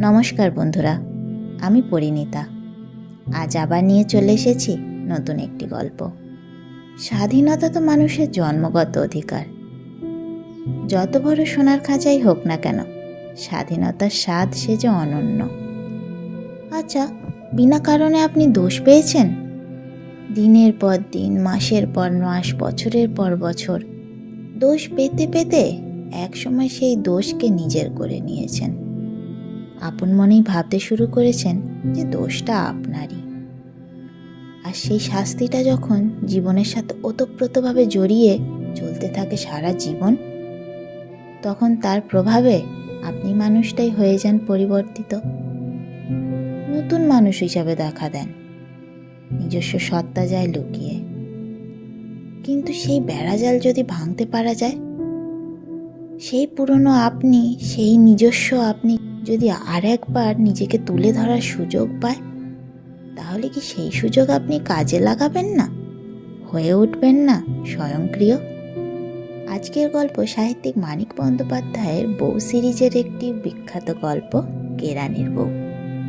নমস্কার বন্ধুরা, আমি পরিণীতা। আজ আবার নিয়ে চলে এসেছি নতুন একটি গল্প। স্বাধীনতা তো মানুষের জন্মগত অধিকার। যত বড় সোনার খাঁচাই হোক না কেন, স্বাধীনতার স্বাদ সে যে অনন্য। আচ্ছা বিনা কারণে আপনি দোষ পেয়েছেন? দিনের পর দিন, মাসের পর মাস, বছরের পর বছর, দোষ পেতে পেতে একসময় সেই দোষকে নিজের করে নিয়েছেন। আপন মনেই ভাবতে শুরু করেছেন যে দোষটা আপনারই। আর সেই শাস্তিটা যখন জীবনের সাথে ওতপ্রোতভাবে জড়িয়ে চলতে থাকে সারা জীবন, তখন তার প্রভাবে আপনি মানুষটাই হয়ে যান পরিবর্তিত। নতুন মানুষ হিসাবে দেখা দেন। নিজস্ব সত্তা যায় লুকিয়ে। কিন্তু সেই বেড়াজাল যদি ভাঙতে পারা যায়, সেই পুরনো আপনি, সেই নিজস্ব আপনি যদি আর একবার নিজেকে তুলে ধরার সুযোগ পায়, তাহলে কি সেই সুযোগ আপনি কাজে লাগাবেন না? হয়ে উঠবেন না, স্বয়ংক্রিয়? আজকের গল্প সাহিত্যিক মানিক বন্দ্যোপাধ্যায়ের বউ সিরিজের একটি বিখ্যাত গল্প, কেরানির বউ।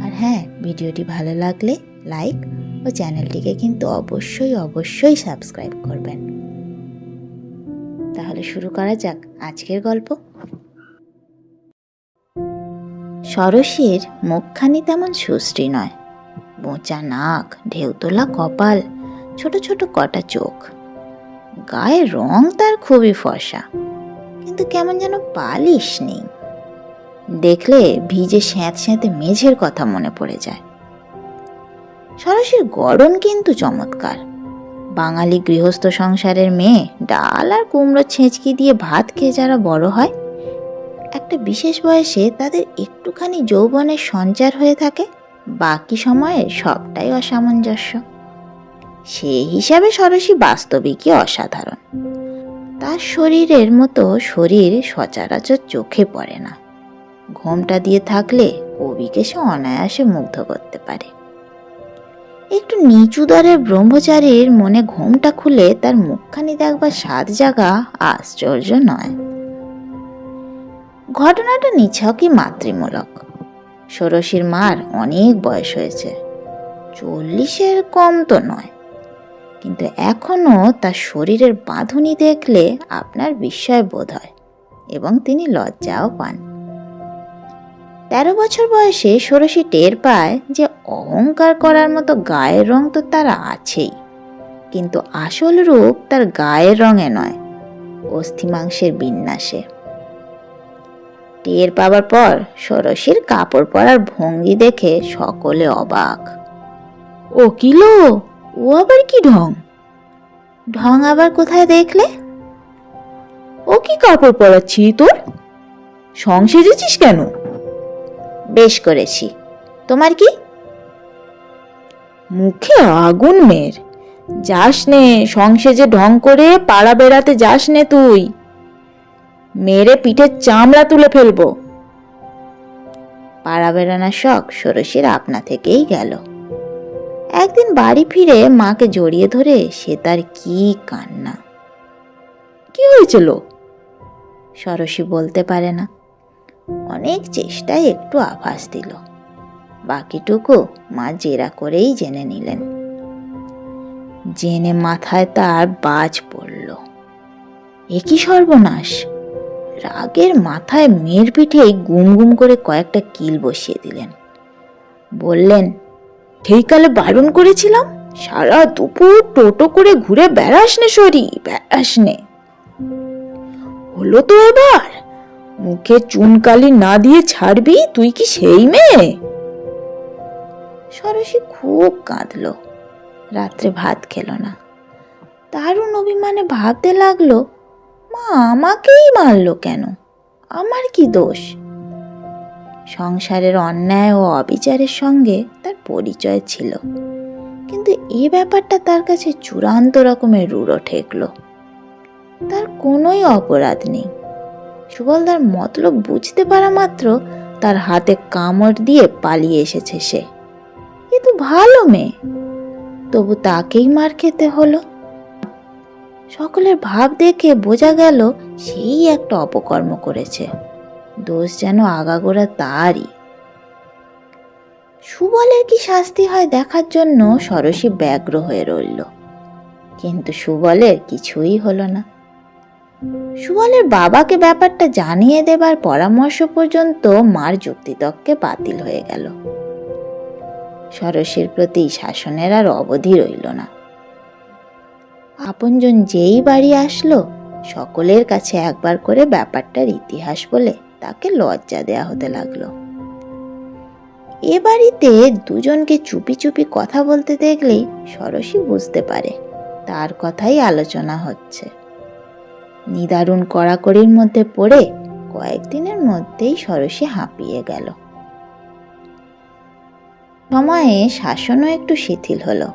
আর হ্যাঁ ভিডিওটি ভালো লাগলে লাইক ও চ্যানেলটিকে কিন্তু অবশ্যই অবশ্যই সাবস্ক্রাইব করবেন। তাহলে শুরু করা যাক আজকের গল্প। সরসীর মুখখানি তেমন সুশ্রী নয়। বোঁচা নাক, ঢেউতোলা কপাল, ছোট ছোট কটা চোখ। গায়ের রং তার খুবই ফর্সা, কিন্তু কেমন যেন পালিশ নেই। দেখলে ভিজে স্যাঁত স্যাঁতে মেঝের কথা মনে পড়ে যায়। সরসীর গড়ন কিন্তু চমৎকার। বাঙালি গৃহস্থ সংসারের মেয়ে ডাল আর কুমড়ো ছেঁচকি দিয়ে ভাত খেয়ে যারা বড় হয় একটা বিশেষ বয়সে তাদের একটুখানি যৌবনের সঞ্চার হয়ে থাকে, বাকি সময়ে সবটাই অসামঞ্জস্য। সেই হিসাবে সরসী বাস্তবিকই অসাধারণ। তার শরীরের মতো শরীর সচরাচর চোখে পড়ে না। ঘোমটা দিয়ে থাকলে কবিকে সে অনায়াসে মুগ্ধ করতে পারে। একটু নিচু দরের ব্রহ্মচারীর মনে ঘোমটা খুলে তার মুখখানি দেখবার স্বাদ জাগা আশ্চর্য নয়। ঘটনাটা নিছকই মাতৃমূলক। ষোড়শীর মার অনেক বয়স হয়েছে। চল্লিশের কম তো নয়। কিন্তু এখনও তার শরীরের বাঁধুনি দেখলে আপনার বিস্ময় বোধ হয় এবং তিনি লজ্জাও পান। তেরো বছর বয়সে ষোড়শী টের পায় যে অহংকার করার মতো গায়ের রং তো তার আছেই। কিন্তু আসল রূপ তার গায়ের রঙে নয় অস্থিমাংসের বিন্যাসে। টের পাবার পর ষোড়শীর কাপড় পরার ভঙ্গি দেখে সকলে অবাক। ও কিলো ও আবার কি ঢং? ঢং আবার কোথায় দেখলে? ও কি কাপড় পরাচ্ছি তোর? সংসেজেছিস কেন? বেশ করেছি। তোমার কি? মুখে আগুন মেয়ের যাস নে সংসেজে ঢং করে পাড়া বেড়াতে যাস নে তুই। মেরে পিঠের চামড়া তুলে ফেলব। পাড়া বেড়ানোর শখ ষোড়শীর আপনা থেকেই গেল। একদিন বাড়ি ফিরে মাকে জড়িয়ে ধরে সে তার কি কান্না। কি হয়েছিল? সরসী বলতে পারে না। অনেক চেষ্টায় একটু আভাস দিল। বাকিটুকু মা জেরা করেই জেনে নিলেন। জেনে মাথায় তার বাজ পড়ল। একই সর্বনাশ! রাগের মাথায় মেয়ের পিঠে গুম গুম করে কয়েকটা কিল বসিয়ে দিলেন। বললেন সেইকালে বারণ করেছিলাম? সারা দুপুর টোটো করে ঘুরে বেড়াস নে সরি, বেড়াস নে। হলো তো এবার। মুখে চুনকালি না দিয়ে ছাড়বি, তুই কি সেই মেয়ে? সরসী খুব কাঁদল। রাত্রে ভাত খেল না। দারুণ অভিমানে ভাবতে লাগল মা, আমাকেই মারলো কেন? আমার কি দোষ? সংসারের অন্যায় ও অবিচারের সঙ্গে তার পরিচয় ছিল। কিন্তু এ ব্যাপারটা তার কাছে চূড়ান্ত রকমের রূঢ় ঠেকলো। তার কোনোই অপরাধ নেই। সুবলদার মতলব বুঝতে পারা মাত্র তার হাতে কামড় দিয়ে পালিয়ে এসেছে সে। কিন্তু ভালো মেয়ে। তবু তাকেই মার খেতে হলো। সকলের ভাব দেখে বোঝা গেল সেই একটা অপকর্ম করেছে। দোষ যেন আগাগোড়া তারই। সুবলের কি শাস্তি হয় দেখার জন্য সরসী ব্যগ্র হয়ে রইল। কিন্তু সুবলের কিছুই হলো না। সুবলের বাবাকে ব্যাপারটা জানিয়ে দেবার পরামর্শ পর্যন্ত মার যুক্তিতক্কে বাতিল হয়ে গেল। সরসীর প্রতি শাসনের আর অবধি রইল না। আপনজন যেই বাড়ি আসলো, সকলের কাছে একবার করে ব্যাপারটার ইতিহাস বলে তাকে লজ্জা দেয়া হতে লাগল। এ বাড়িতে দুজনকে চুপি চুপি কথা বলতে দেখলেই সরসী বুঝতে পারে তার কথাই আলোচনা হচ্ছে। নিদারুণ কড়াকড়ির মধ্যে পড়ে কয়েকদিনের মধ্যেই সরসী হাঁপিয়ে গেল। সময়ে শাসনও একটু শিথিল হলো।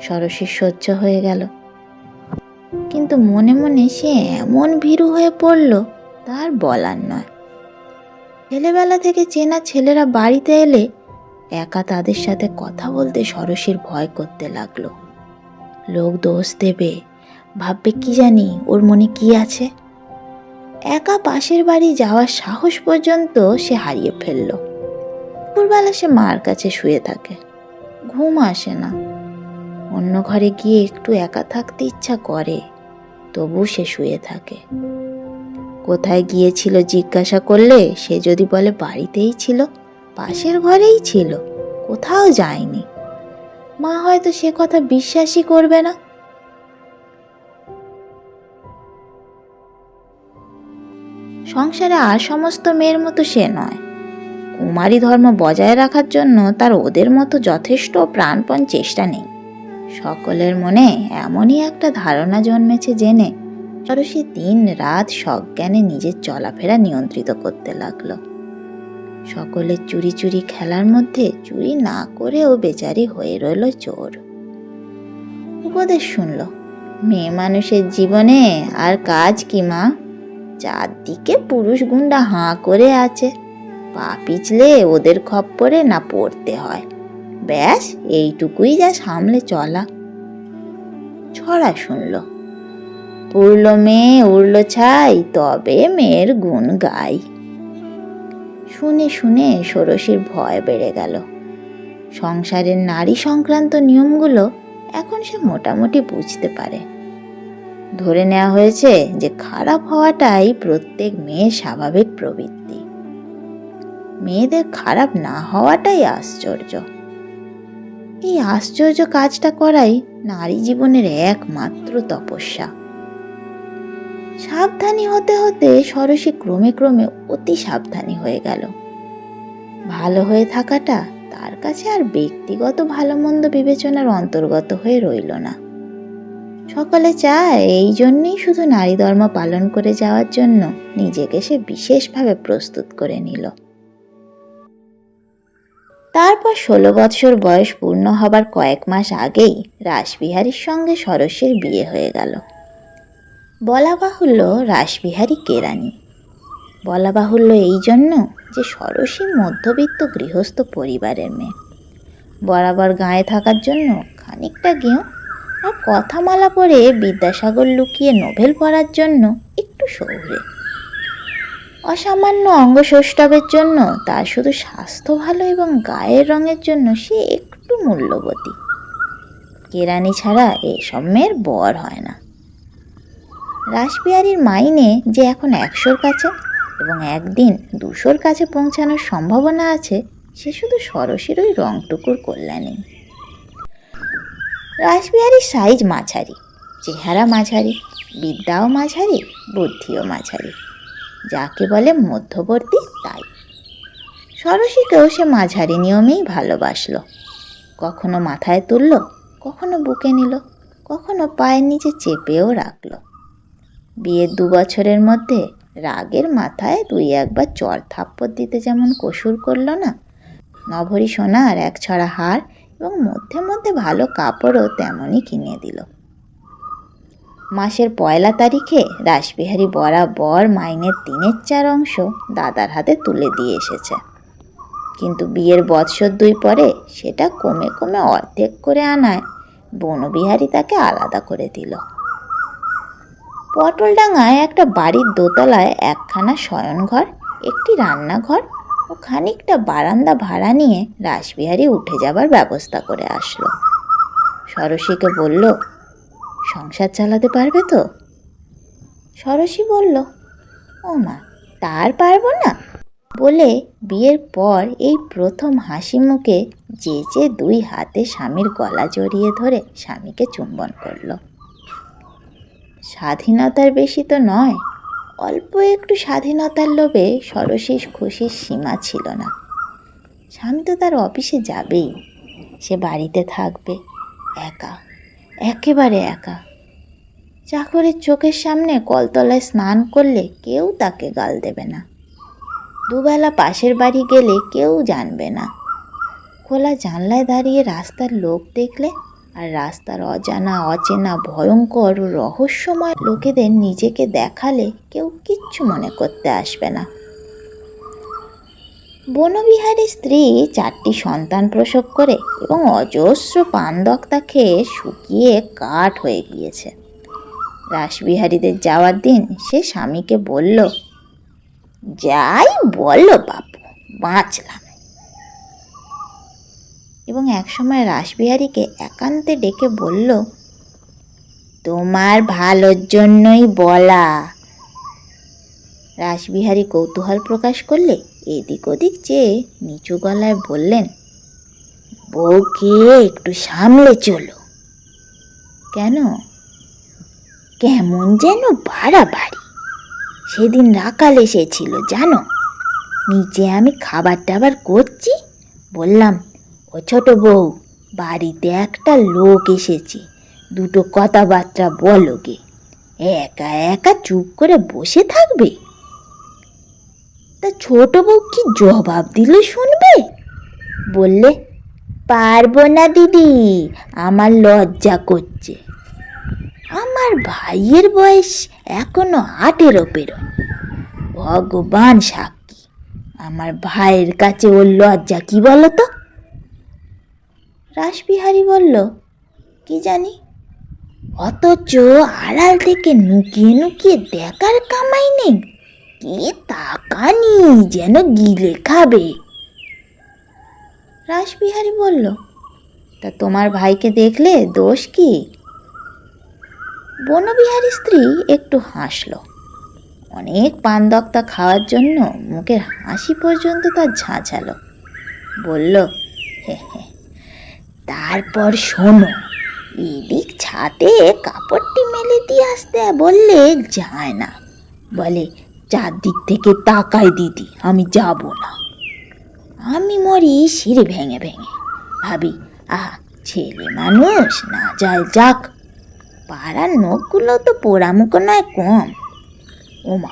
সরসীর সহ্য হয়ে গেল। কিন্তু মনে মনে সে এমন ভীরু হয়ে পড়ল, তার বলার নয়। ছেলেবেলা থেকে চেনা ছেলেরা বাড়িতে এলে একা তাদের সাথে কথা বলতে সরসীর ভয় করতে লাগল। লোক দোষ দেবে, ভাববে কি জানি, ওর মনে কি আছে? একা পাশের বাড়ি যাওয়ার সাহস পর্যন্ত সে হারিয়ে ফেলল। দুপুরবেলা সে মার কাছে শুয়ে থাকে, ঘুম আসে না। অন্য ঘরে গিয়ে একটু একা থাকতে ইচ্ছা করে। তবু সে শুয়ে থাকে। কোথায় গিয়েছিল জিজ্ঞাসা করলে সে যদি বলে বাড়িতেই ছিল, পাশের ঘরেই ছিল, কোথাও যায়নি। মা হয়তো সে কথা বিশ্বাসই করবে না। সংসারে আর সমস্ত মেয়ের মতো সে নয়। কুমারী ধর্ম বজায় রাখার জন্য তার ওদের মতো যথেষ্ট প্রাণপণ চেষ্টা নেই। সকলের মনে এমনই একটা ধারণা জন্মেছে জেনে সরসী দিন রাত সজ্ঞানে নিজের চলাফেরা নিয়ন্ত্রিত করতে লাগল। সকলের চুরি চুরি খেলার মধ্যে চুরি না করেও বেচারি হয়ে রইল চোর। উপদেশ শুনল, মেয়ে মানুষের জীবনে আর কাজ কি মা? চারদিকে পুরুষ গুন্ডা হাঁ করে আছে। পা পিছলে ওদের খপ্পরে না পড়তে হয়। ব্যাস, এইটুকুই যা সামলে চলা। ছড়া শুনল। পুরল মেয়ে, উড়ল ছাই, তবে মেয়ের গুণ গাই। শুনে শুনে ষোড়শীর ভয় বেড়ে গেল। সংসারের নারী সংক্রান্ত নিয়মগুলো এখন সে মোটামুটি বুঝতে পারে। ধরে নেওয়া হয়েছে যে খারাপ হওয়াটাই প্রত্যেক মেয়ের স্বাভাবিক প্রবৃত্তি। মেয়েদের খারাপ না হওয়াটাই আশ্চর্য। এই আশ্চর্য কাজটা করাই নারী জীবনের একমাত্র তপস্যা। সাবধানী হতে হতে সরসী ক্রমে ক্রমে অতি সাবধানী হয়ে গেল। ভালো হয়ে থাকাটা তার কাছে আর ব্যক্তিগত ভালো মন্দ বিবেচনার অন্তর্গত হয়ে রইল না। সকলে চায় এই জন্যেই শুধু নারী ধর্ম পালন করে যাওয়ার জন্য নিজেকে সে বিশেষভাবে প্রস্তুত করে নিল। তারপর ষোলো বৎসর বয়স পূর্ণ হবার কয়েক মাস আগেই রাসবিহারীর সঙ্গে সরস্বীর বিয়ে হয়ে গেল। বলা বাহুল্য রাসবিহারী কেরানি বলা বাহুল্য এই জন্য যে সরসী মধ্যবিত্ত গৃহস্থ পরিবারের মেয়ে। বরাবর গায়ে থাকার জন্য খানিকটা গেঁয়ো আর কথামালা পরে বিদ্যাসাগর লুকিয়ে নোভেল পড়ার জন্য একটু শহুরে। অসামান্য অঙ্গসৌষ্ঠবের জন্য তার শুধু স্বাস্থ্য ভালো এবং গায়ের রঙের জন্য সে একটু মূল্যবতী কেরানি ছাড়া এসব মেয়ের বর হয় না। রাসবিহারীর মাইনে যে এখন একশোর কাছে এবং একদিন দুশোর কাছে পৌঁছানোর সম্ভাবনা আছে, সে শুধু সরসির ওই রংটুকুর কল্যাণে। রাসবিহারীর সাইজ মাঝারি, চেহারা মাঝারি, বিদ্যাও মাঝারি, বুদ্ধিও মাঝারি। যাকে বলে মধ্যবর্তী, তাই। সরসীকেও সে মাঝারি নিয়মেই ভালোবাসলো। কখনো মাথায় তুলল, কখনো বুকে নিল, কখনো পায়ের নিচে চেপেও রাখল। বিয়ের দু বছরের মধ্যে রাগের মাথায় দুই একবার চর থাপ্পড় দিতে যেমন কসুর করল না, নভরি সোনার এক ছড়া হার এবং মধ্যে মধ্যে ভালো কাপড়ও তেমনই কিনে দিল। মাসের পয়লা তারিখে রাসবিহারী বরাবর মাইনের তিনের চার অংশ দাদার হাতে তুলে দিয়ে এসেছে। কিন্তু বিয়ের বৎসর দুই পরে সেটা কমে কমে অর্ধেক করে আনায় বনবিহারী তাকে আলাদা করে দিল। পটলডাঙায় একটা বাড়ির দোতলায় একখানা শয়নঘর, একটি রান্নাঘর ও খানিকটা বারান্দা ভাড়া নিয়ে রাসবিহারী উঠে যাবার ব্যবস্থা করে আসলো। সরসীকে বলল সংসার চালাতে পারবে তো? সরসী বলল, ও মা তার পারব না। বলে বিয়ের পর এই প্রথম হাসি মুখে যে যে দুই হাতে স্বামীর গলা জড়িয়ে ধরে স্বামীকে চুম্বন করল। স্বাধীনতার বেশি তো নয়, অল্প একটু স্বাধীনতার লোভে সরসী খুশির সীমা ছিল না। স্বামী তো তার অফিসে যাবেই, সে বাড়িতে থাকবে, একা। একেবারে একা। চাকরের চোখের সামনে কলতলায় স্নান করলে কেউ তাকে গাল দেবে না। দুবেলা পাশের বাড়ি গেলে কেউ জানবে না। খোলা জানলায় দাঁড়িয়ে রাস্তার লোক দেখলে আর রাস্তার অজানা, অচেনা, ভয়ঙ্কর, রহস্যময় লোকেদের নিজেকে দেখালে কেউ কিচ্ছু মনে করতে আসবে না। বনবিহারী স্ত্রী চারটি সন্তান প্রসব করে এবং অজস্র পানদক্তা খেয়ে শুকিয়ে কাঠ হয়ে গিয়েছে। রাসবিহারীদের যাওয়ার দিন সে স্বামীকে বলল, যাই বলো বাপু, বাঁচলাম। এবং একসময় রাসবিহারীকে একান্তে ডেকে বলল, তোমার ভালোর জন্যই বলা। রাসবিহারী কৌতূহল প্রকাশ করলে এদিক ওদিক চেয়ে নিচু গলায় বললেন, বউকে একটু সামলে চলো। কেন? কেমন যেন বাড়াবাড়ি। সেদিন রাকাল এসেছিল, জানো? নিচে আমি খাবার টাবার করছি। বললাম, ও ছোট বউ, বাড়িতে একটা লোক এসেছে। দুটো কথাবার্তা বলো গে একা একা চুপ করে বসে থাকবে? তা ছোট বউ কি জবাব দিলে শুনবে? বললে, পারব না দিদি, আমার লজ্জা করছে। আমার ভাইয়ের বয়স এখনও আঠেরো পেরোয় ভগবান সাক্ষী, আমার ভাইয়ের কাছে ওর লজ্জা কি বলো তো রাসবিহারী বলল, কি জানি? অথচ আড়াল থেকে নুকিয়ে নুকিয়ে দেখার কামাই নেই। কি তাকানি, যেন গিলে খাবে। রাসবিহারী বলল, তা তোমার ভাইকে দেখলে দোষ কি? বনবিহারী স্ত্রী একটু হাসলো। অনেক পানদক্তা খাওয়ার জন্য মুখের হাসি পর্যন্ত তার ঝাঁঝালো। বলল তারপর শোনো, এদিক ছাতে কাপড়টি মেলে দিয়ে আসতে বললে যায় না। বলে চারদিক থেকে তাকাই দিদি, আমি যাব না। আমি মরি সিঁড়ি ভেঙে ভেঙে। ভাবি, আহ, ছেলে মানুষ, না যায় যাক। পাড়ার নখগুলো তো পোড়ামুখো নয় কম। ওমা,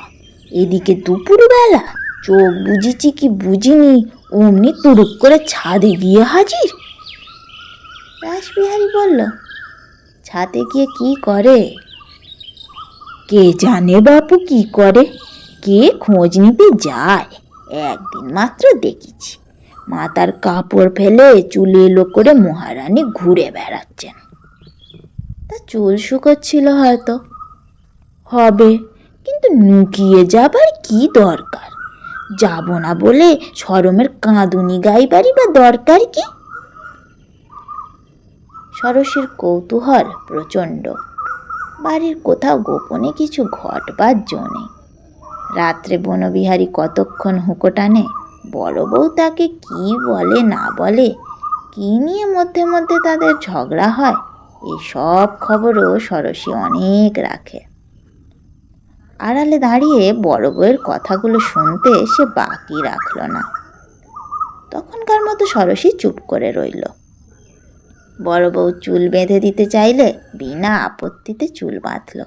এদিকে দুপুরবেলা চোখ বুঝেছি কি বুঝিনি, অমনি তুরুক করে ছাদে গিয়ে হাজির। রাসবিহারী বলল, ছাদে গিয়ে কি করে? কে জানে বাপু কি করে? কে খোঁজ নিতে যায়। একদিন মাত্র দেখেছি। মাথার কাপড় ফেলে চুলে এলো করে মহারানী ঘুরে বেড়াচ্ছেন। তা চুল শুকোচ্ছিল হয়তো। হবে, কিন্তু নুকিয়ে যাবার কি দরকার? যাব না বলে সরমের কাঁদুনি গাইবারই বা দরকার কি? সরসের কৌতূহল প্রচণ্ড। বাড়ির কোথাও গোপনে কিছু ঘটবার জো নেই। রাত্রে বনবিহারী কতক্ষণ হুঁকো টানে? বড় বউ তাকে কি বলে, না বলে? কি নিয়ে মধ্যে মধ্যে তাদের ঝগড়া হয়? এই সব খবরও সরসী অনেক রাখে। আড়ালে দাঁড়িয়ে বড় বউয়ের কথাগুলো শুনতে সে বাকি রাখল না। তখনকার মতো সরসী চুপ করে রইল। বড় বউ চুল বেঁধে দিতে চাইলে বিনা আপত্তিতে চুল বাঁধল।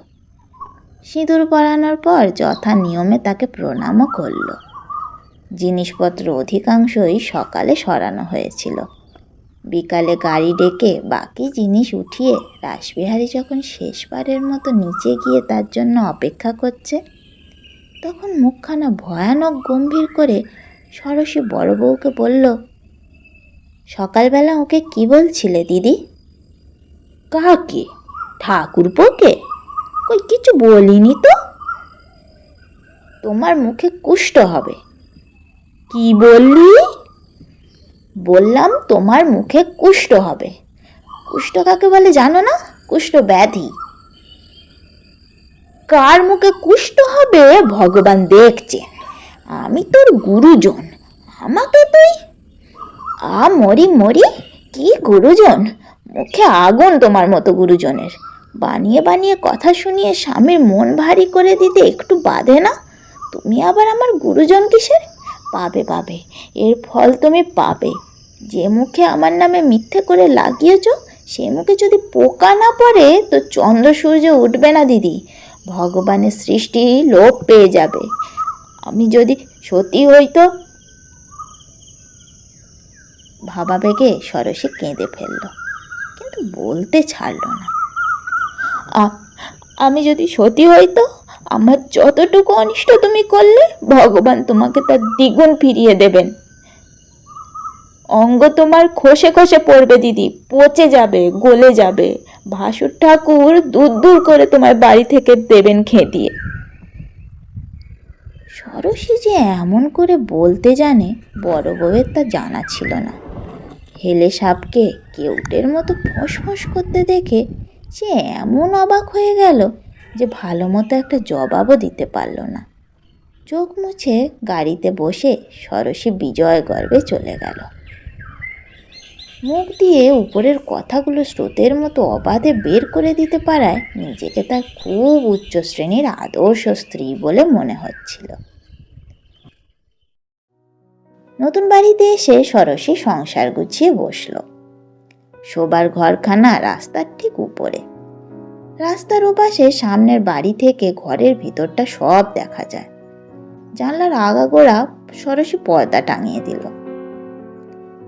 সিঁদুর পরানোর পর যথা নিয়মে তাকে প্রণামও করল। জিনিসপত্র অধিকাংশই সকালে সরানো হয়েছিল। বিকালে গাড়ি ডেকে বাকি জিনিস উঠিয়ে রাসবিহারী যখন শেষবারের মতো নিচে গিয়ে তার জন্য অপেক্ষা করছে, তখন মুখখানা ভয়ানক গম্ভীর করে সরসী বড় বউকে বলল, সকালবেলা ওকে কি বলছিলে দিদি? কাকে? ঠাকুরপোকে? কই, কিছু বলিনি তো। তোমার মুখে কুষ্ঠ হবে। কি বললি? বললাম তোমার মুখে কুষ্ঠ হবে। কুষ্ঠ কাকে বলে জানো না? কুষ্ঠ ব্যাধি। কার মুখে কুষ্ঠ হবে? ভগবান দেখছে। আমি তোর গুরুজন। আমাকে তুই আ মরি মরি কি গুরুজন? মুখে আগুন তোমার মতো গুরুজনের। বানিয়ে বানিয়ে কথা শুনিয়ে স্বামীর মন ভারী করে দিতে একটু বাধে না? তুমি আবার আমার গুরুজন কিসের? পাবে পাবে। এর ফল তুমি পাবে। যে মুখে আমার নামে মিথ্যে করে লাগিয়েছ, সে মুখে যদি পোকা না পড়ে, তো চন্দ্র সূর্য উঠবে না, দিদি। ভগবানের সৃষ্টি লোপ পেয়ে যাবে। আমি যদি সতী হইতো ভাবা বেগে সরসী কেঁদে ফেলল। কিন্তু বলতে ছাড়লো না। আমি যদি সতী হইতো আমার যতটুকু অনিষ্ট তুমি করলে ভগবান তোমাকে তার দ্বিগুণ ফিরিয়ে দেবেন। অঙ্গ তোমার খসে খসে পড়বে দিদি, পচে যাবে, গলে যাবে। ভাসুর ঠাকুর দূর দূর করে তোমার বাড়ি থেকে দেবেন খেদিয়ে। সরসী যে এমন করে বলতে জানে, বড় বউয়ের তা জানা ছিল না। হেলে সাপকে কেউটের মতো ফোঁস করতে দেখে সে এমন অবাক হয়ে গেল যে ভালো মতো একটা জবাবও দিতে পারল না। চোখ মুছে গাড়িতে বসে সরসী বিজয় গর্বে চলে গেল। মুখ দিয়ে উপরের কথাগুলো স্রোতের মতো অবাধে বের করে দিতে পারায় নিজেকে তার খুব উচ্চ শ্রেণির আদর্শ স্ত্রী বলে মনে হচ্ছিল। নতুন বাড়িতে এসে সরসী সংসার গুছিয়ে বসল। শোবার ঘরখানা রাস্তার ঠিক উপরে। রাস্তার ওপাশে সামনের বাড়ি থেকে ঘরের ভিতরটা সব দেখা যায়। জানলার আগাগোড়া সরসী পর্দা টাঙিয়ে দিল।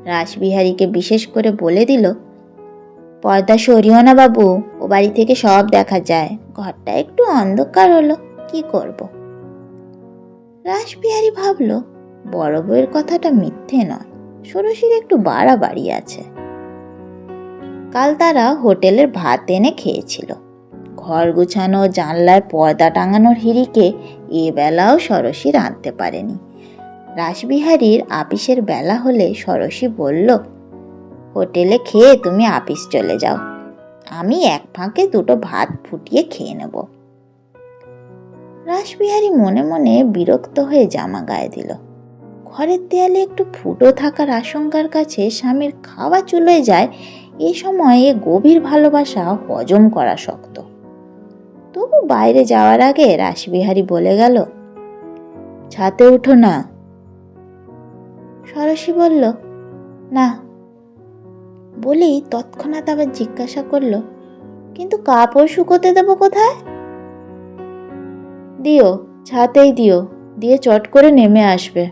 রাসবিহারীকে বিশেষ করে বলে দিল, পর্দা সরিও না বাবু, ও বাড়ি থেকে সব দেখা যায়। ঘরটা একটু অন্ধকার হলো, কি করব? রাসবিহারী ভাবল, বড় বউয়ের কথাটা মিথ্যে নয়। ষোড়শীর একটু বাড়াবাড়ি আছে। কাল তারা হোটেলের ভাত এনে খেয়েছিল। ঘর গুছানো জানলায় পর্দা টাঙানোর হিড়িকে এ বেলাও সরসী রাঁধতে পারেনি। রাসবিহারীর আপিসের বেলা হলে সরসী বলল, হোটেলে খেয়ে তুমি আপিস চলে যাও। আমি এক ফাঁকে দুটো ভাত ফুটিয়ে খেয়ে নেব। রাসবিহারী মনে মনে বিরক্ত হয়ে জামা গায়ে দিল। ঘরের দেয়ালে একটু ফুটো থাকার আশঙ্কার কাছে স্বামীর খাওয়া চলে যায় এ সময়ে গভীর ভালোবাসা হজম করা শক্ত। তবু বাইরে যাওয়ার আগে রাসবিহারী বলে গেল, ছাতে উঠো না। সরসী বলল, না। বলেই তৎক্ষণাৎ আবার জিজ্ঞাসা করল, কিন্তু কাপড় শুকোতে দেবো কোথায়? দিও, ছাতেই দিও, দিয়ে চট করে নেমে আসবে।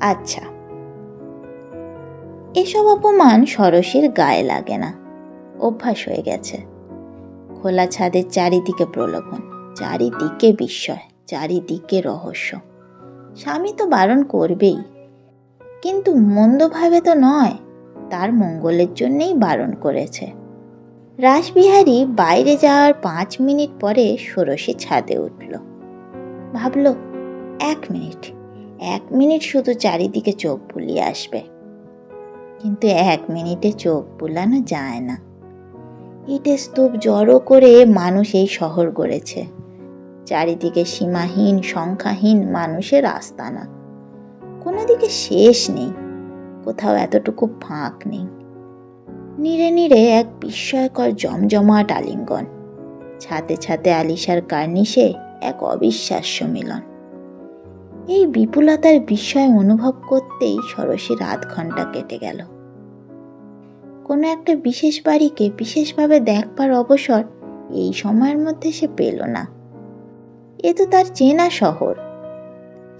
আচ্ছা। এসব অপমান সরসীর গায়ে লাগে না। অভ্যাস হয়ে গেছে। খোলা ছাদের চারিদিকে প্রলোভন, চারিদিকে বিস্ময়, চারিদিকে রহস্য। স্বামী তো বারণ করবেই। কিন্তু মন্দভাবে তো নয়, তার মঙ্গলের জন্যেই বারণ করেছে। রাসবিহারী বাইরে যাওয়ার পাঁচ মিনিট পরে ষোড়শী ছাদে উঠল। ভাবল, এক মিনিট এক মিনিট শুধু চারিদিকে চোখ বুলিয়ে আসবে। কিন্তু এক মিনিটে চোখ বুলানো যায় না। ইটের স্তূপ জড়ো করে মানুষ এই শহর গড়েছে। চারিদিকে সীমাহীন, সংখ্যাহীন মানুষের আস্তানা। কোনো দিকে শেষ নেই, কোথাও এতটুকু ফাঁক নেই। নিরে নিরে এক বিস্ময়কর জমজমাট আলিঙ্গন। ছাতে ছাতে আলিশার কার্নিশে এক অবিশ্বাস্য মিলন। এই বিপুলতার বিস্ময় অনুভব করতেই সরসীর আধ ঘণ্টা কেটে গেল। কোনো একটা বিশেষ বাড়িকে বিশেষভাবে দেখবার অবসর এই সময়ের মধ্যে সে পেল না। এ তো তার চেনা শহর।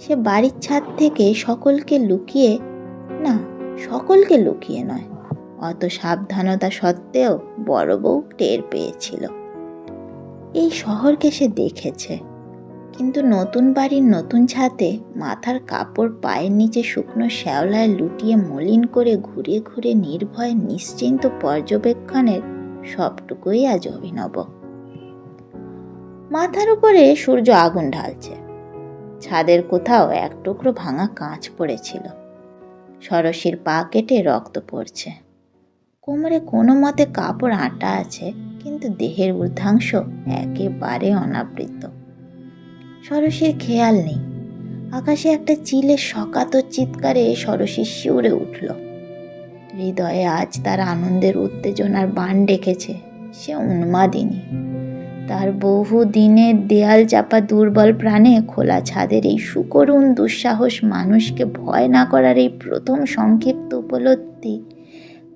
সে বাড়ির ছাদ থেকে সকলকে লুকিয়ে, না, সকলকে লুকিয়ে নয়, অত সাবধানতা সত্ত্বেও বড় বউ টের পেয়েছিল। এই শহরকে সে দেখেছে। কিন্তু নতুন বাড়ির নতুন ছাদে মাথার কাপড় পায়ের নিচে শুকনো শ্যাওলায় লুটিয়ে মলিন করে ঘুরে ঘুরে নির্ভয়, নিশ্চিন্ত পর্যবেক্ষণের সবটুকুই আজ অভিনব। মাথার উপরে সূর্য আগুন ঢালছে। ছাদের কোথাও এক টুকরো ভাঙা কাঁচ পড়েছিল। সরসীর পা কেটে রক্ত পড়ছে। কোমরে কোনো মতে কাপড় আটা আছে, কিন্তু দেহের ঊর্ধ্বাংশ একেবারে অনাবৃত। সরসীর খেয়াল নেই। আকাশে একটা চিলের সকাতর চিৎকারে সরসী শিউরে উঠল। হৃদয়ে আজ তার আনন্দের উত্তেজনার বান ডেকেছে, সে উন্মাদিনী। তার বহু দিনের দেয়াল চাপা দুর্বল প্রাণে খোলা ছাদের এই সুকরুণ দুঃসাহস মানুষকে ভয় না করার এই প্রথম সংক্ষিপ্ত উপলব্ধি,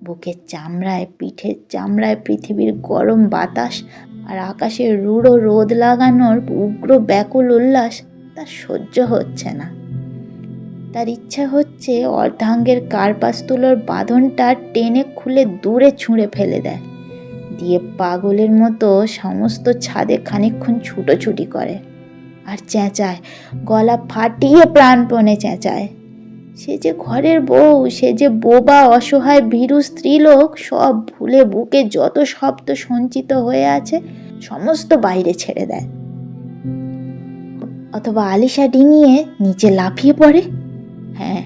বুকের চামড়ায় পিঠের চামড়ায় পৃথিবীর গরম বাতাস আর আকাশে রূঢ় রোদ লাগানোর উগ্র ব্যাকুল উল্লাস তার সহ্য হচ্ছে না। তার ইচ্ছা হচ্ছে অর্ধাঙ্গের কার্পাস তুলোর বাঁধনটা টেনে খুলে দূরে ছুঁড়ে ফেলে দেয়, দিয়ে পাগলের মতো সমস্ত ছাদে খানিকক্ষণ ছুটোছুটি করে। আর চেঁচায়, গলা ফাটিয়ে প্রাণপণে চেঁচায়। সে যে ঘরের বউ, সে যে বোবা, অসহায়, ভীরু স্ত্রীলোক, সব ভুলে বুকে যত শব্দ সঞ্চিত হয়ে আছে, সমস্ত বাইরে ছেড়ে দেয়। অথবা আলিশা ডিঙিয়ে নিচে লাফিয়ে পড়ে। হ্যাঁ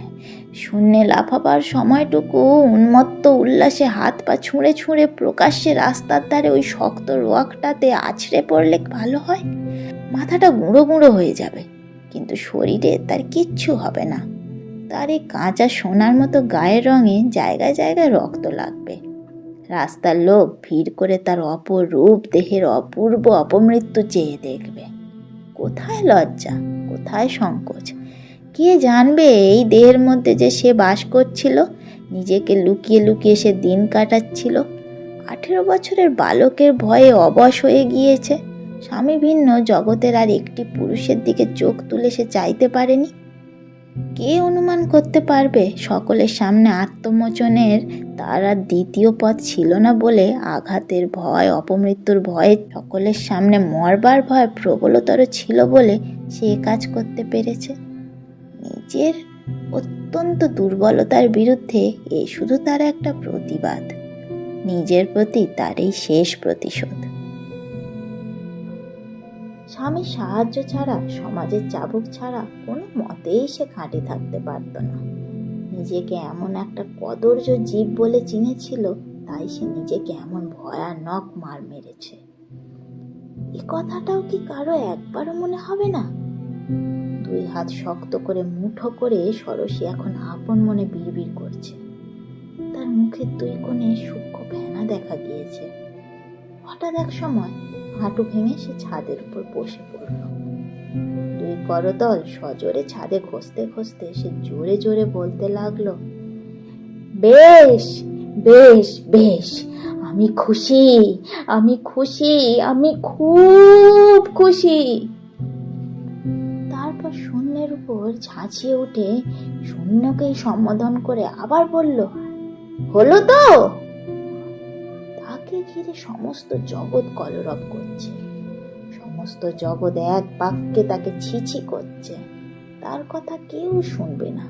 শূন্যে লাফাবার সময়টুকু উন্মত্ত উল্লাসে হাত পা ছুঁড়ে ছুঁড়ে প্রকাশ্যে রাস্তার ধারে ওই শক্ত রোয়াকটাতে আছড়ে পড়লে ভালো হয়? মাথাটা গুঁড়ো গুঁড়ো হয়ে যাবে, কিন্তু শরীরে তার কিচ্ছু হবে না। তার এই কাঁচা সোনার মতো গায়ের রঙে জায়গায় জায়গায় রক্ত লাগবে। রাস্তার লোক ভিড় করে তার অপরূপ দেহের অপূর্ব অপমৃত্যু চেয়ে দেখবে। কোথায় লজ্জা? কোথায় সংকোচ? কে জানবে এই দেহের মধ্যে যে সে বাস করছিল? নিজেকে লুকিয়ে লুকিয়ে সে দিন কাটাচ্ছিল। আঠেরো বছরের বালকের ভয়ে অবশ হয়ে গিয়েছে। স্বামী ভিন্ন জগতের আর একটি পুরুষের দিকে চোখ তুলে সে চাইতে পারেনি। কে অনুমান করতে পারবে? সকলের সামনে আত্মমোচনের তার দ্বিতীয় পথ ছিল না বলে আঘাতের ভয়, অপমৃত্যুর ভয়ে, সকলের সামনে মরবার ভয় প্রবলতর ছিল বলে সে কাজ করতে পেরেছে। নিজের অত্যন্ত দুর্বলতার বিরুদ্ধে এ শুধু তার একটা প্রতিবাদ। নিজের প্রতি তার এই শেষ প্রতিশোধ। স্বামীর সাহায্য ছাড়া, সমাজের চাবুক ছাড়া কোনো মতেই সে খাঁটি থাকতে পারত না। নিজেকে এমন একটা কদর্য জীব বলে চিনেছিল, তাই সে নিজেকে এমন ভয়ানক মার মেরেছে। এ কথাটাও কি কারও একবারও মনে হবে না? দুই হাত শক্ত করে মুঠো করে সরসী এখন আপন মনে বিড়বিড় করছে। তার মুখের দুই কোণে সূক্ষ্ম ভেনা দেখা গিয়েছে। হঠাৎ এক সময় হাঁটু ভেঙে সে ছাদের উপর বসে পড়ল। দুই করতল সজোরে ছাদে ঘষতে ঘষতে সে জোরে জোরে বলতে লাগল, বেশ বেশ বেশ, আমি খুশি আমি খুশি, আমি খুব খুশি। তারপর শূন্যের উপর ঝাঁঝিয়ে উঠে শূন্যকেই সম্বোধন করে আবার বলল, হলো তো? তাকে ঘিরে সমস্ত জগৎ কলরব করছে। সমস্ত জগৎ এক বাক্যে তাকে ছিছি করছে। তার কথা কেউ শুনবে না।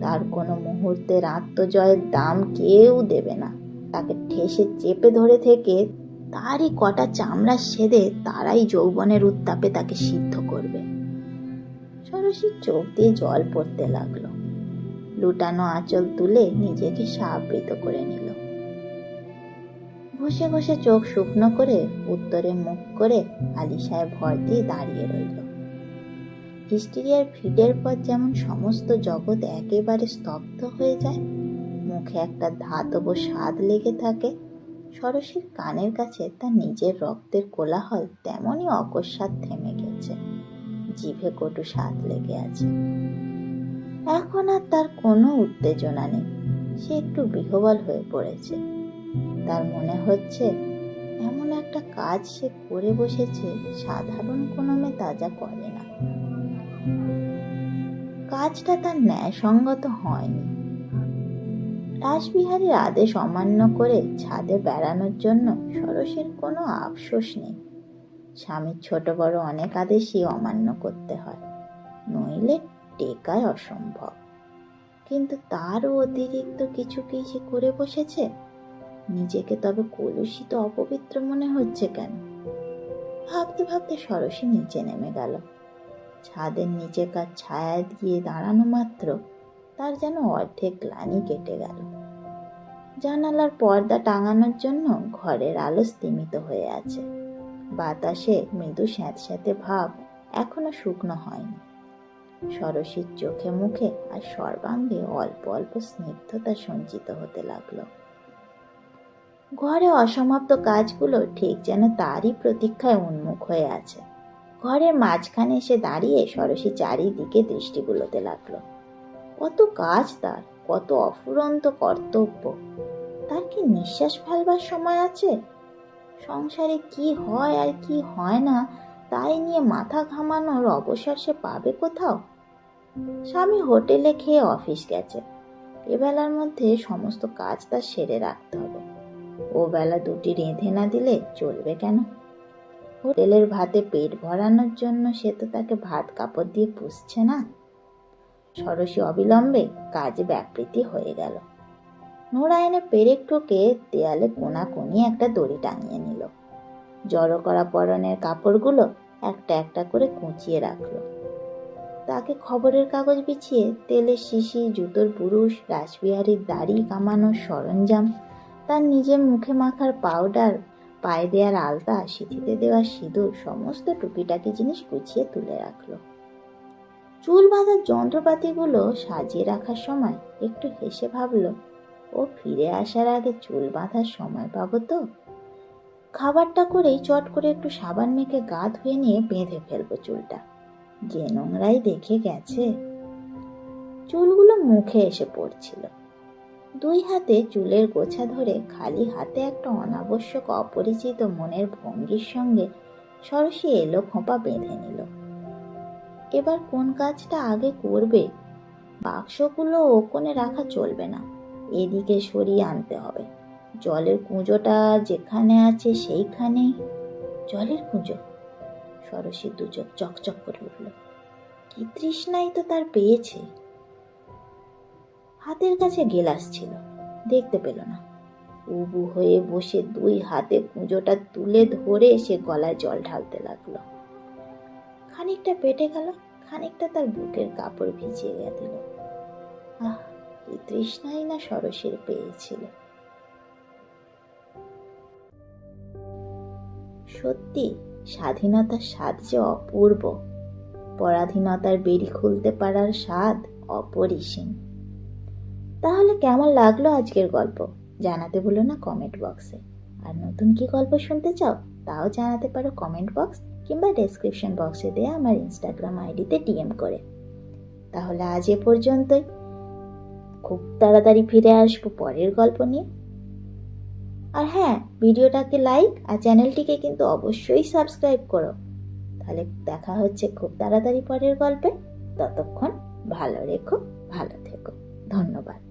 তার কোনো মুহূর্তের আত্মজয়ের দাম কেউ দেবে না। তাকে ঠেসে চেপে ধরে থেকে তারই কটা চামড়া সেদে তারাই যৌবনের উত্তাপে তাকে সিদ্ধ করবে। সরসীর চোখ দিয়ে জল পড়তে লাগল। লুটানো আঁচল তুলে নিজেকে সাবৃত করে নিল। ঘষে ঘষে চোখ শুকনো করে উত্তরে মুখ করে আলিশায় ভর দিয়ে দাঁড়িয়ে রইল। হিস্টিরিয়ার ফিডের পর যেমন সমস্ত জগৎ একেবারে স্তব্ধ হয়ে যায়, মুখে একটা ধাতব স্বাদ লেগে থাকে। সরসীর কানের কাছে তার নিজের রক্তের কোলাহল তেমনই অকস্মাৎ থেমে গেছে। জিভে কটু স্বাদ লেগে আছে। এখন আর তার কোনো উত্তেজনা নেই। সে একটু বিহবল হয়ে পড়েছে। তার মনে হচ্ছে এমন একটা কাজ সে করে বসেছে, সাধারণ কোনো মেয়ে তা যা করে না। কাজটা তার ন্যায়সঙ্গত হয়নি। রাসবিহারীর আদেশ অমান্য করে ছাদে বেড়ানোর জন্য সরসের কোনো আফসোস নেই। স্বামীর ছোট বড় অনেক আদেশই অমান্য করতে হয়, নইলে টেকায় অসম্ভব। কিন্তু তারও অতিরিক্ত কিছু কি সে করে বসেছে? নিজেকে তবে কলুষিত অপবিত্র মনে হচ্ছে কেন? ভাবতে ভাবতে সরসী নিচে নেমে গেল। ছাদের নিচেকার ছায়ায় গিয়ে দাঁড়ানো মাত্র তার যেন অর্ধেক গ্লানি কেটে গেল। জানালার পর্দা টাঙানোর জন্য ঘরের আলো স্তিমিত হয়ে আছে। বাতাসে মৃদু স্যাঁতস্যাঁতে ভাব এখনও শুকনো হয়নি। সরসীর চোখে মুখে আর সর্বাঙ্গে অল্প অল্প স্নিগ্ধতা সঞ্চিত হতে লাগল। ঘরে অসমাপ্ত কাজগুলো ঠিক যেন তারই প্রতীক্ষায় উন্মুখ হয়ে আছে। ঘরের মাঝখানে এসে দাঁড়িয়ে সরসী চারিদিকে দৃষ্টি বুলোতে লাগল। কত কাজ তার, কত অফুরন্ত কর্তব্য। তার কি নিঃশ্বাস ফেলবার সময় আছে? সংসারে কি হয় আর কি হয় না, তাই নিয়ে মাথা ঘামানোর অবসর সে পাবে কোথাও? স্বামী হোটেলে খেয়ে অফিস গেছে। এবেলার মধ্যে সমস্ত কাজ তার সেরে রাখতে হবে। ও বেলা দুটি রেঁধে না দিলে চলবে কেন? হোটেলের ভাতে পেট ভরানোর জন্য সে তো তাকে ভাত কাপড় দিয়ে পুষছে না। সরসী অবিলম্বে কাজে ব্যাপৃতি হয়ে গেল। নোড়া এনে পেরেক ঠোকে দেয়ালে কোনা কোনি একটা দড়ি টাঙিয়ে নিল। জড়ো করা পরনের কাপড়গুলো একটা একটা করে কুঁচিয়ে রাখল। তাকে খবরের কাগজ বিছিয়ে তেলের শিশি, জুতোর পুরুষ রাসবিহারীর দাড়ি কামানোর সরঞ্জাম তার নিজের মুখে মাখার পাউডার পায়ে দেওয়ার আলতা সিঁথিতে দেওয়া সিঁদুর, সমস্ত টুকিটাকি জিনিস গুছিয়ে তুলে রাখল। চুল বাঁধার যন্ত্রপাতিগুলো সাজিয়ে রাখার সময় একটু হেসে ভাবলো, ও ফিরে আসার আগে চুল বাঁধার সময় পাবো তো? খাবারটা করেই চট করে একটু সাবান মেখে গা ধুয়ে নিয়ে বেঁধে ফেলব চুলটা। যে নোংরাই দেখে গেছে। চুলগুলো মুখে এসে পড়ছিল। দুই হাতে চুলের গোছা ধরে খালি হাতে একটা অনাবশ্যক অপরিচিত মনের ভঙ্গির সঙ্গে সরসী এলো, খোঁপা বেঁধে নিল। এবার কোন কাজটা আগে করবে? বাক্সগুলো ও কোণে রাখা চলবে না। এদিকে সরিয়ে আনতে হবে। জলের কুঁজোটা যেখানে আছে সেইখানেই। জলের কুঁজো। সরসী দুচোখ চকচক করে উঠল। কি তৃষ্ণাই তো তার পেয়েছে? হাতের কাছে গেলাস ছিল। দেখতে পেল না। উবু হয়ে বসে দুই হাতে কুঁজোটা তুলে ধরে সে গলায় জল ঢালতে লাগল। খানিকটা পেটে গেল, খানিকটা তার বুকের কাপড় ভিজিয়ে দিল আহ কি তৃষ্ণাই না সরসের পেয়েছিল। সত্যি, স্বাধীনতার স্বাদ যে অপূর্ব। পরাধীনতার বেরি খুলতে পারার স্বাদ অপরিসীম। তাহলে কেমন লাগল আজকের গল্প? জানাতে ভুলো না কমেন্ট বক্সে আর নতুন কি গল্প শুনতে চাও, তাও জানাতে পারো কমেন্ট বক্স কিংবা ডেসক্রিপশন বক্সে দেয়া আমার ইনস্টাগ্রাম আইডিতে ডিএম করে। তাহলে আজ এ পর্যন্তই। খুব তাড়াতাড়ি ফিরে আসব পরের গল্প নিয়ে। আর হ্যাঁ ভিডিওটাকে লাইক আর চ্যানেলটিকে কিন্তু অবশ্যই সাবস্ক্রাইব করো। তাহলে দেখা হচ্ছে খুব তাড়াতাড়ি পরের গল্পে। ততক্ষণ ভালো রেখো, ভালো থেকো। ধন্যবাদ।